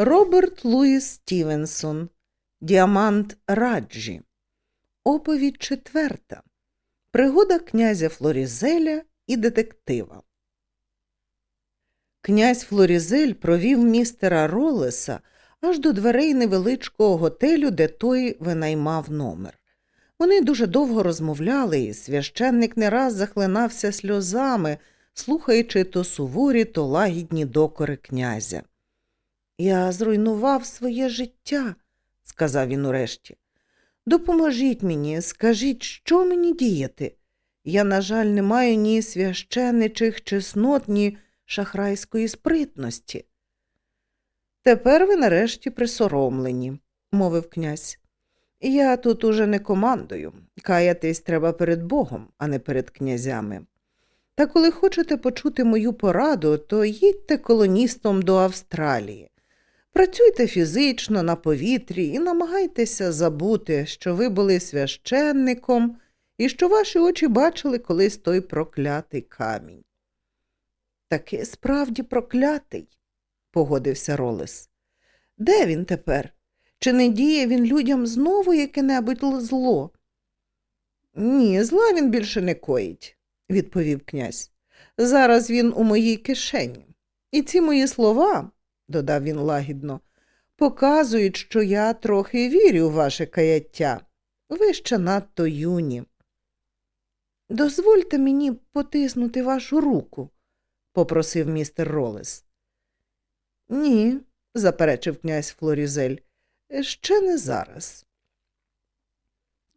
Роберт Луїс Стівенсон Діамант Раджі. Оповідь четверта. Пригода князя Флорізеля і детектива. Князь Флорізель провів містера Ролеса аж до дверей невеличкого готелю, де той винаймав номер. Вони дуже довго розмовляли, і священник не раз захлинався сльозами, слухаючи то суворі, то лагідні докори князя. Я зруйнував своє життя, сказав він урешті. Допоможіть мені, скажіть, що мені діяти? Я, на жаль, не маю ні священичих чеснот, ні шахрайської спритності. Тепер ви нарешті присоромлені, мовив князь. Я тут уже не командую. Каятись треба перед Богом, а не перед князями. Та коли хочете почути мою пораду, то їдьте колоністом до Австралії. Працюйте фізично на повітрі і намагайтеся забути, що ви були священником і що ваші очі бачили колись той проклятий камінь. Таки справді проклятий, погодився Ролес. Де він тепер? Чи не діє він людям знову яке-небудь зло? Ні, зла він більше не коїть, відповів князь. Зараз він у моїй кишені. І ці мої слова, додав він лагідно, показують, що я трохи вірю в ваше каяття. Ви ще надто юні. Дозвольте мені потиснути вашу руку, попросив містер Ролес. Ні, заперечив князь Флорізель, ще не зараз.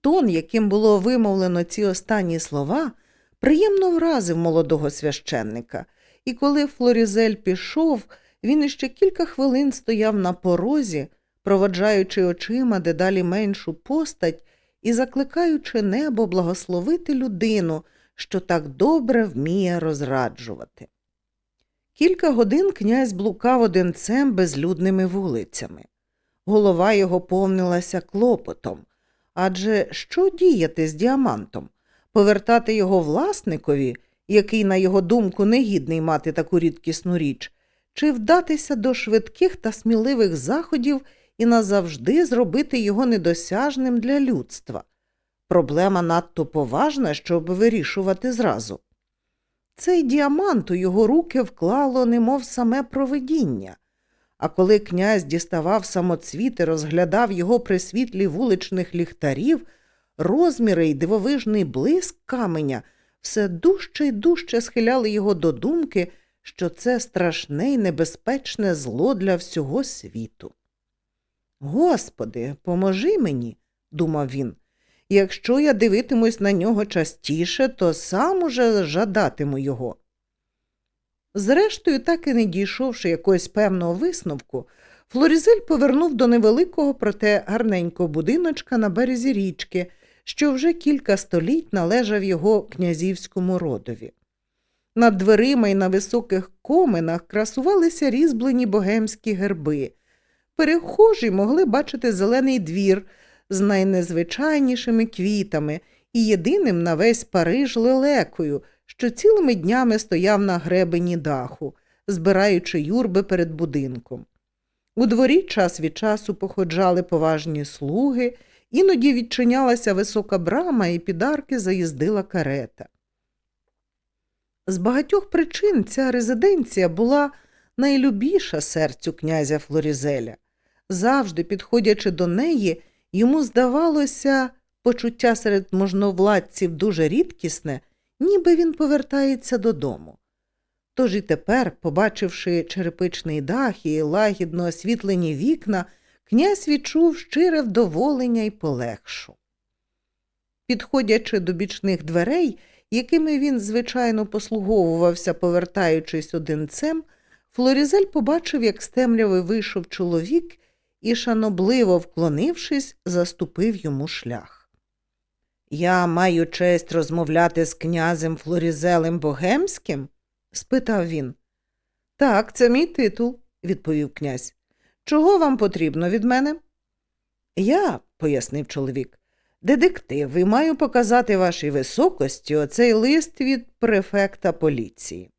Тон, яким було вимовлено ці останні слова, приємно вразив молодого священника, і коли Флорізель пішов, він іще кілька хвилин стояв на порозі, проводжаючи очима дедалі меншу постать і закликаючи небо благословити людину, що так добре вміє розраджувати. Кілька годин князь блукав одинцем безлюдними вулицями. Голова його повнилася клопотом. Адже що діяти з діамантом? Повертати його власникові, який, на його думку, негідний мати таку рідкісну річ, чи вдатися до швидких та сміливих заходів і назавжди зробити його недосяжним для людства. Проблема надто поважна, щоб вирішувати зразу. Цей діамант у його руки вклало, немов саме провидіння. А коли князь діставав самоцвіт і розглядав його при світлі вуличних ліхтарів, розміри й дивовижний блиск каменя все дужче й дужче схиляли його до думки, що це страшне й небезпечне зло для всього світу. Господи, поможи мені, думав він. Якщо я дивитимусь на нього частіше, то сам уже жадатиму його. Зрештою, так і не дійшовши якогось певного висновку, Флорізель повернув до невеликого, проте гарненького будиночка на березі річки, що вже кілька століть належав його князівському родові. Над дверима й на високих коменах красувалися різьблені богемські герби. Перехожі могли бачити зелений двір з найнезвичайнішими квітами і єдиним на весь Париж лелекою, що цілими днями стояв на гребені даху, збираючи юрби перед будинком. У дворі час від часу походжали поважні слуги, іноді відчинялася висока брама і під арки заїздила карета. З багатьох причин ця резиденція була найлюбіша серцю князя Флорізеля. Завжди, підходячи до неї, йому здавалося почуття серед можновладців дуже рідкісне, ніби він повертається додому. Тож і тепер, побачивши черепичний дах і лагідно освітлені вікна, князь відчув щире вдоволення й полегшу. Підходячи до бічних дверей, якими він, звичайно, послуговувався, повертаючись одинцем, Флорізель побачив, як з темряви вийшов чоловік і, шанобливо вклонившись, заступив йому шлях. Я маю честь розмовляти з князем Флорізелем Богемським? спитав він. Так, це мій титул, відповів князь. Чого вам потрібно від мене? Я, пояснив чоловік, детектив і маю показати вашій високості оцей лист від префекта поліції.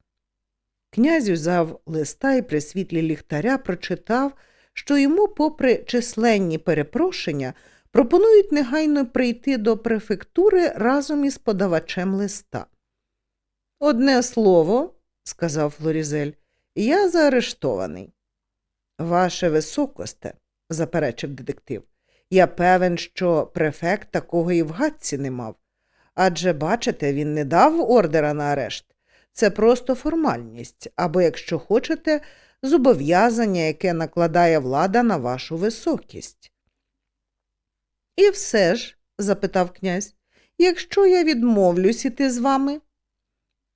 Князь узяв листа і при світлі ліхтаря прочитав, що йому, попри численні перепрошення, пропонують негайно прийти до префектури разом із подавачем листа. Одне слово, сказав Флорізель, я заарештований. Ваше високосте, заперечив детектив, я певен, що префект такого і в гадці не мав. Адже, бачите, він не дав ордера на арешт. Це просто формальність, або, якщо хочете, зобов'язання, яке накладає влада на вашу високість. І все ж, запитав князь, якщо я відмовлюсь іти з вами,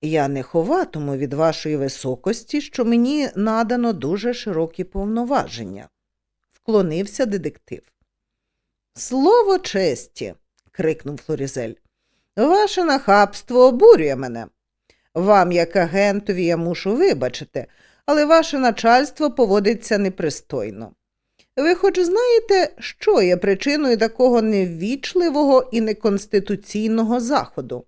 я не ховатиму від вашої високості, що мені надано дуже широкі повноваження, вклонився детектив. Слово честі, крикнув Флорізель. Ваше нахабство обурює мене. Вам, як агентові, я мушу вибачити, але ваше начальство поводиться непристойно. Ви хоч знаєте, що є причиною такого неввічливого і неконституційного заходу?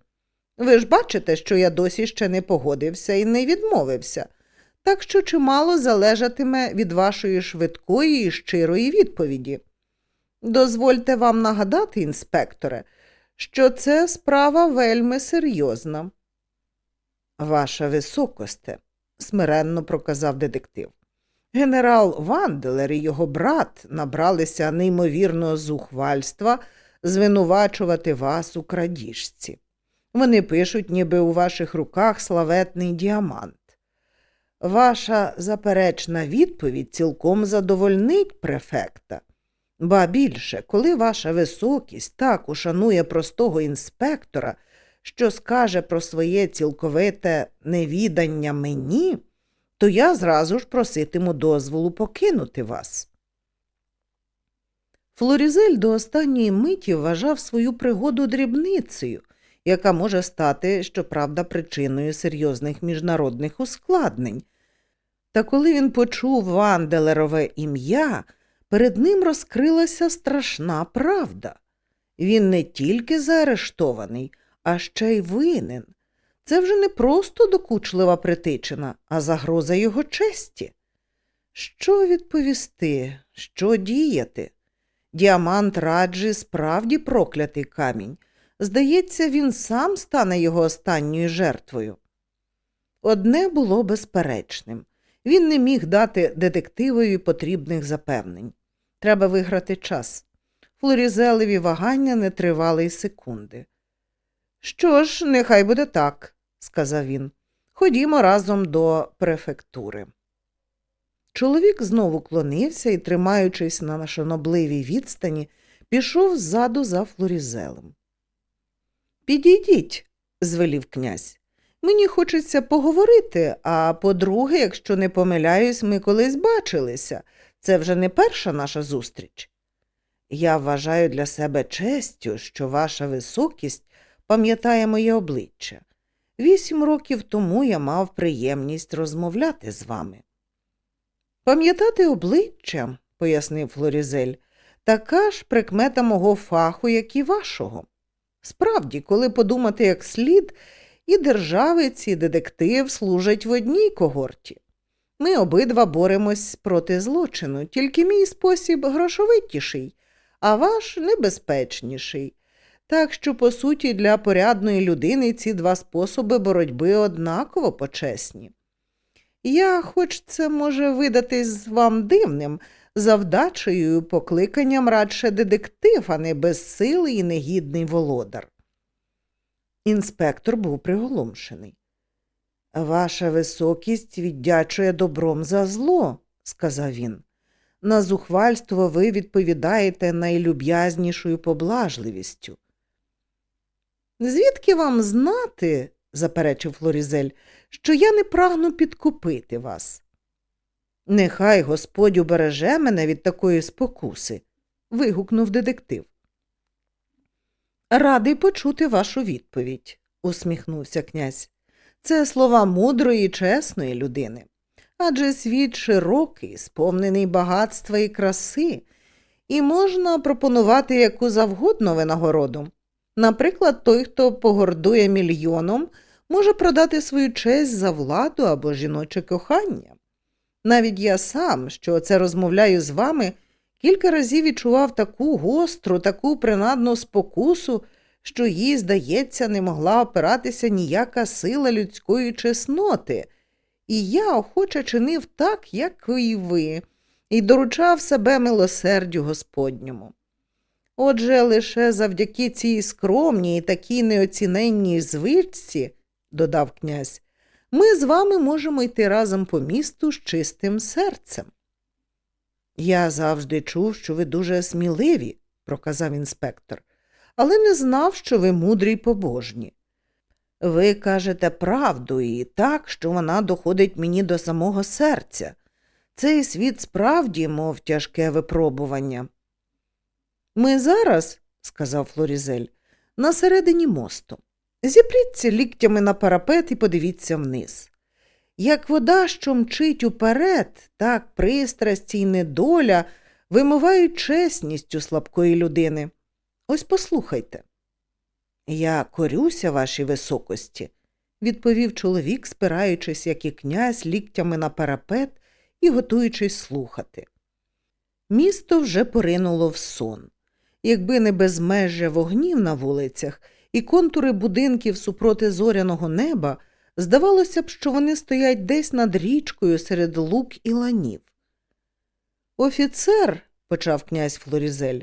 Ви ж бачите, що я досі ще не погодився і не відмовився, так що чимало залежатиме від вашої швидкої і щирої відповіді. Дозвольте вам нагадати, інспекторе, що це справа вельми серйозна. Ваша високосте, смиренно проказав детектив. Генерал Ванделер і його брат набралися неймовірного зухвальства звинувачувати вас у крадіжці. Вони пишуть, ніби у ваших руках славетний діамант. Ваша заперечна відповідь цілком задовольнить префекта. Ба більше, коли ваша високість так ушанує простого інспектора, що скаже про своє цілковите невідання мені, то я зразу ж проситиму дозволу покинути вас. Флорізель до останньої миті вважав свою пригоду дрібницею, яка може стати, щоправда, причиною серйозних міжнародних ускладнень. Та коли він почув Ванделерове ім'я, перед ним розкрилася страшна правда. Він не тільки заарештований, а ще й винен. Це вже не просто докучлива притичина, а загроза його честі. Що відповісти, що діяти? Діамант раджі справді проклятий камінь. Здається, він сам стане його останньою жертвою. Одне було безперечним він не міг дати детективові потрібних запевнень. Треба виграти час. Флорізелеві вагання не тривали й секунди. Що ж, нехай буде так, сказав він. Ходімо разом до префектури. Чоловік знову клонився і, тримаючись на шанобливій відстані, пішов ззаду за флорізелем. Підійдіть, звелів князь. Мені хочеться поговорити, а по-друге, якщо не помиляюсь, ми колись бачилися. Це вже не перша наша зустріч. Я вважаю для себе честю, що ваша високість пам'ятає моє обличчя. Вісім років тому я мав приємність розмовляти з вами. Пам'ятати обличчя, пояснив Флорізель, така ж прикмета мого фаху, як і вашого. Справді, коли подумати як слід, і державець, і детектив служать в одній когорті. Ми обидва боремось проти злочину, тільки мій спосіб грошовитіший, а ваш небезпечніший. Так що, по суті, для порядної людини ці два способи боротьби однаково почесні. Я, хоч це може видатись вам дивним, за вдачею і покликанням радше детектив, а не безсилий і негідний володар. Інспектор був приголомшений. Ваша високість віддячує добром за зло, сказав він. На зухвальство ви відповідаєте найлюб'язнішою поблажливістю. Звідки вам знати, заперечив Флорізель, що я не прагну підкупити вас? Нехай Господь убереже мене від такої спокуси, вигукнув детектив. Радий почути вашу відповідь, усміхнувся князь. Це слова мудрої чесної людини. Адже світ широкий, сповнений багатства і краси, і можна пропонувати яку завгодно винагороду. Наприклад, той, хто погордує мільйоном, може продати свою честь за владу або жіноче кохання. Навіть я сам, що це розмовляю з вами, кілька разів відчував таку гостру, таку принадну спокусу, що їй, здається, не могла опиратися ніяка сила людської чесноти, і я охоче чинив так, як і ви, і доручав себе милосердю Господньому. Отже, лише завдяки цій скромній і такій неоціненній звичці, додав князь, ми з вами можемо йти разом по місту з чистим серцем. Я завжди чув, що ви дуже сміливі, проказав інспектор, але не знав, що ви мудрі й побожні. Ви кажете правду і так, що вона доходить мені до самого серця. Цей світ справді, мов тяжке випробування. Ми зараз, сказав Флорізель, на середині мосту. Зіпріться ліктями на парапет і подивіться вниз. Як вода, що мчить уперед, так пристрасті й недоля вимивають чесність у слабкої людини. Ось послухайте. Я корюся вашій високості, відповів чоловік, спираючись, як і князь, ліктями на парапет і готуючись слухати. Місто вже поринуло в сон. Якби не безмежжя вогнів на вулицях і контури будинків супроти зоряного неба, здавалося б, що вони стоять десь над річкою серед лук і ланів. Офіцер, почав князь Флорізель,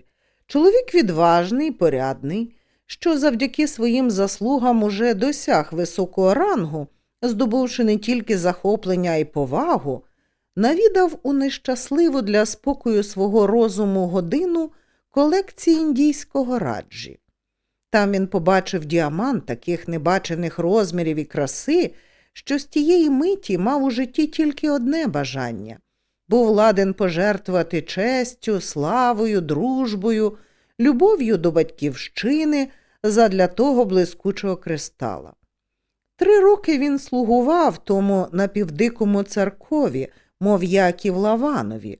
чоловік відважний, порядний, що завдяки своїм заслугам уже досяг високого рангу, здобувши не тільки захоплення а й повагу, навідав у нещасливу для спокою свого розуму годину колекції індійського раджі. Там він побачив діамант таких небачених розмірів і краси, що з тієї миті мав у житті тільки одне бажання був ладен пожертвувати честю, славою, дружбою, любов'ю до батьківщини задля того блискучого кристала. Три роки він слугував тому напівдикому царкові, мов Яків Лаванові,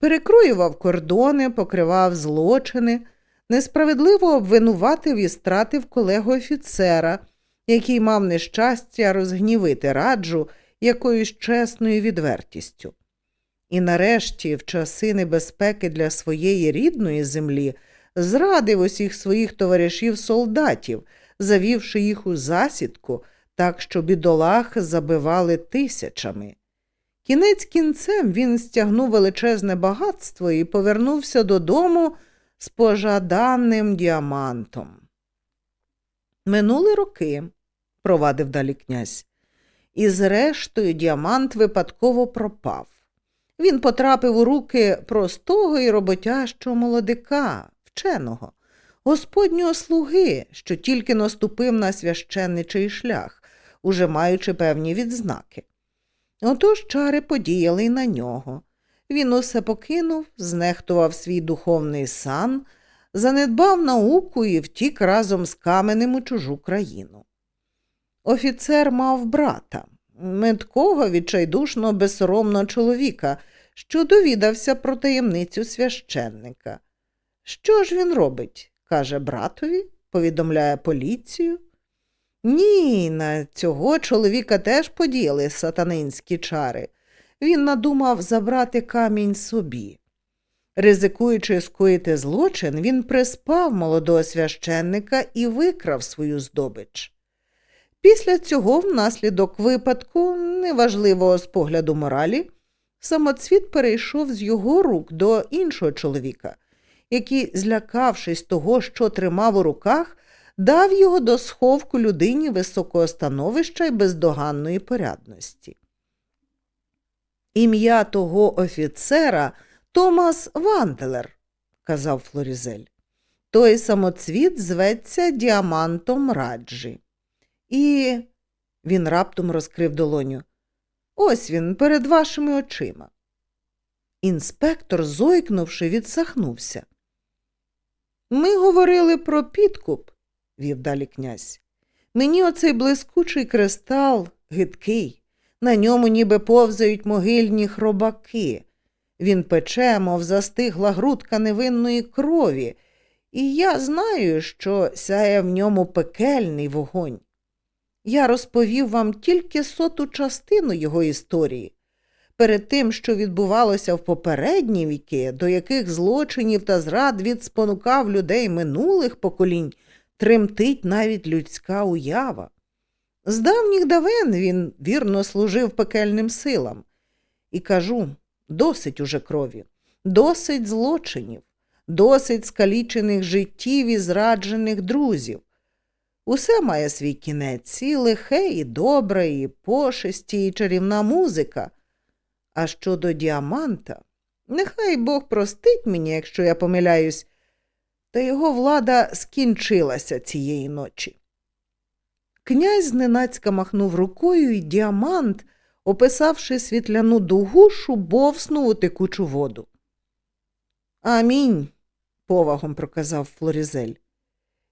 перекроював кордони, покривав злочини, несправедливо обвинуватив і стратив колегу офіцера, який мав нещастя розгнівити раджу якоюсь чесною відвертістю. І нарешті, в часи небезпеки для своєї рідної землі, зрадив усіх своїх товаришів солдатів, завівши їх у засідку, так що бідолах забивали тисячами. Кінець кінцем він стягнув величезне багатство і повернувся додому з пожаданим діамантом. Минули роки, провадив далі князь, і зрештою діамант випадково пропав. Він потрапив у руки простого і роботящого молодика, вченого, господнього слуги, що тільки наступив на священничий шлях, уже маючи певні відзнаки. Отож чари подіяли й на нього. Він усе покинув, знехтував свій духовний сан, занедбав науку і втік разом з каменем у чужу країну. Офіцер мав брата, меткого, відчайдушного, безсоромного чоловіка, що довідався про таємницю священника. Що ж він робить? каже братові, повідомляє поліцію. Ні, на цього чоловіка теж подіяли сатанинські чари. Він надумав забрати камінь собі. Ризикуючи скоїти злочин, він приспав молодого священника і викрав свою здобич. Після цього, внаслідок випадку, неважливого з погляду моралі, самоцвіт перейшов з його рук до іншого чоловіка, який, злякавшись того, що тримав у руках, дав його до сховку людині високого становища і бездоганної порядності. Ім'я того офіцера Томас Ванделер, казав Флорізель. Той самоцвіт зветься діамантом раджі. І він раптом розкрив долоню. Ось він перед вашими очима. Інспектор, зойкнувши, відсахнувся. Ми говорили про підкуп, вів далі князь. Мені оцей блискучий кристал гидкий, на ньому ніби повзають могильні хробаки. Він пече, мов застигла грудка невинної крові, і я знаю, що сяє в ньому пекельний вогонь. Я розповів вам тільки соту частину його історії. перед тим, що відбувалося в попередні віки, до яких злочинів та зрад від спонукав людей минулих поколінь, тремтить навіть людська уява. З давніх давен він вірно служив пекельним силам. І кажу досить уже крові, досить злочинів, досить скалічених життів і зраджених друзів. Усе має свій кінець, і лихе, і добре, і пошесті, і чарівна музика. А щодо діаманта, нехай Бог простить мені, якщо я помиляюсь, та його влада скінчилася цієї ночі. Князь зненацька махнув рукою, і діамант, описавши світляну дугу, шубовснув у текучу воду. Амінь, повагом проказав Флорізель.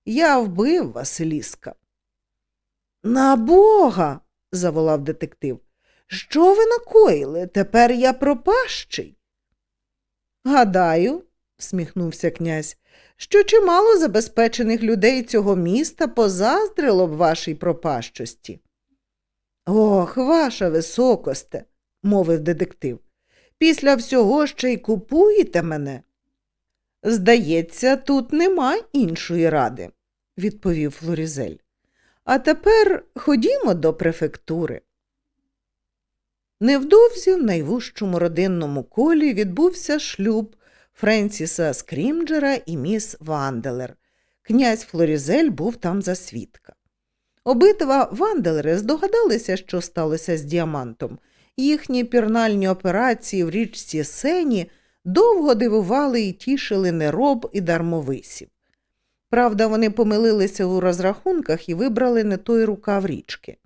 Я вбив Василіска. На Бога. заволав детектив. Що ви накоїли? Тепер я пропащий. Гадаю, всміхнувся князь, що чимало забезпечених людей цього міста позаздрило б вашій пропащості. Ох, ваша високосте, мовив детектив. Після всього ще й купуєте мене. Здається, тут нема іншої ради, відповів Флорізель. А тепер ходімо до префектури. Невдовзі в найвужчому родинному колі відбувся шлюб Френсіса Скрімджера і міс Ванделер. Князь Флорізель був там за свідка. Обидва Ванделери здогадалися, що сталося з діамантом. Їхні пірнальні операції в річці Сені довго дивували і тішили нероб і дармовисів. Правда, вони помилилися у розрахунках і вибрали не той рукав річки.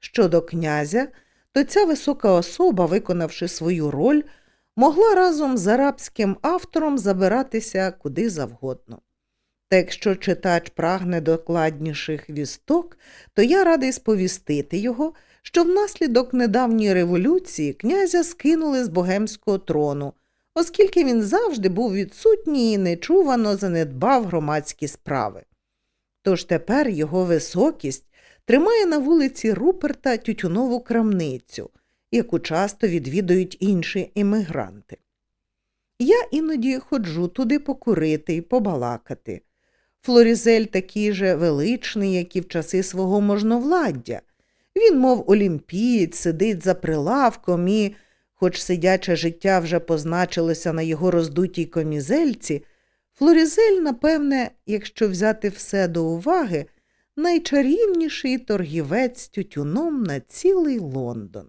Щодо князя, то ця висока особа, виконавши свою роль, могла разом з арабським автором забиратися куди завгодно. Та якщо читач прагне докладніших вісток, то я радий сповістити його, що внаслідок недавньої революції князя скинули з богемського трону, оскільки він завжди був відсутній і нечувано занедбав громадські справи. Тож тепер його високість тримає на вулиці Руперта тютюнову крамницю, яку часто відвідують інші іммігранти. Я іноді ходжу туди покурити і побалакати. Флорізель такий же величний, як і в часи свого можновладдя. Він, мов олімпієць, сидить за прилавком і, хоч сидяче життя вже позначилося на його роздутій комізельці, Флорізель, напевне, якщо взяти все до уваги, найчарівніший торгівець тютюном на цілий Лондон.